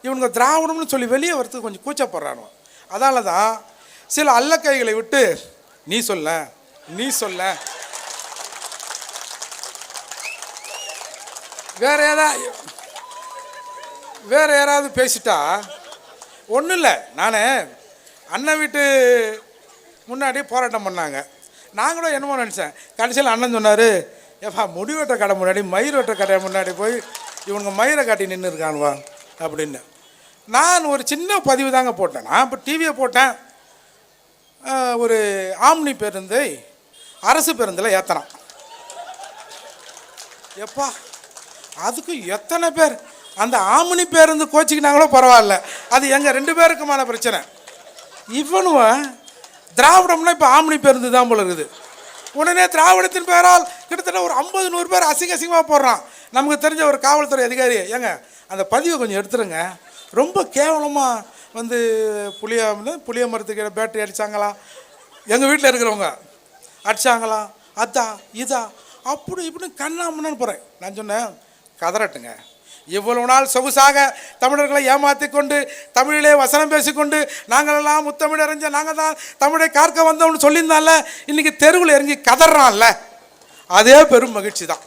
இவனுங்க திராவிடம்னு சொல்லி வெளியே வரத்துக்கு கொஞ்சம் கூச்சப்படுறானோ அதால தான் சில அல்லக்கைகளை விட்டு நீ சொல்ல நீ சொல்ல. வேற ஏதாவது வேற யாராவது பேசிட்டா ஒன்றும் இல்லை நான் அண்ணன் வீட்டு முன்னாடி போராட்டம் பண்ணாங்க. நாங்களும் என்னமோ நினச்சேன். கடைசியில் அண்ணன் சொன்னார் ஏப்பா முடி வெட்ட கடை முன்னாடி மயிர் வெட்ட கடை முன்னாடி போய் இவனுங்க மயிரை காட்டி நின்று இருக்கானுவா அப்படின்னு. நான் ஒரு சின்ன பதிவு தாங்க போட்டேன். நான் இப்போ டிவியை போட்டேன். ஒரு ஆம்னி பேருந்தை அரசு பேருந்தில் ஏற்றினான் எப்பா அதுக்கு எத்தனை பேர்? அந்த ஆம்னி பேருந்து கோச்சிக்கினாங்களோ பரவாயில்ல. அது எங்கள் ரெண்டு பேருக்குமான பிரச்சனை. இவனும் திராவிடம்னா இப்போ ஆம்னி பேருந்து தான் போல இருக்குது. உடனே திராவிடத்தின் பெயரால் கிட்டத்தட்ட ஒரு ஐம்பது நூறு பேர் அசிங்க அசிங்கமாக போடுறான். நமக்கு தெரிஞ்ச ஒரு காவல்துறை அதிகாரி ஏங்க அந்த பதிவை கொஞ்சம் எடுத்துருங்க. ரொம்ப கேவலமாக வந்து புளிய புளிய மரத்துக்கு பேட்டரி அடித்தாங்களா எங்கள் வீட்டில் இருக்கிறவங்க. அடிச்சாங்களா? அதான் இதா அப்படி இப்படின்னு கண்ணாமன்னு போகிறேன் நான் சொன்னேன் கதறட்டுங்க. இவ்வளவு நாள் சொகுசாக தமிழர்களை ஏமாற்றி கொண்டு தமிழிலே வசனம் பேசிக்கொண்டு நாங்களெல்லாம் முத்தமிழறிஞ்ச நாங்கள் தான் தமிழை கார்க்க வந்தோம்னு சொல்லியிருந்தான்ல இன்றைக்கி தெருவில் இறங்கி கதறான்ல. அதே பெரும் மகிழ்ச்சி தான்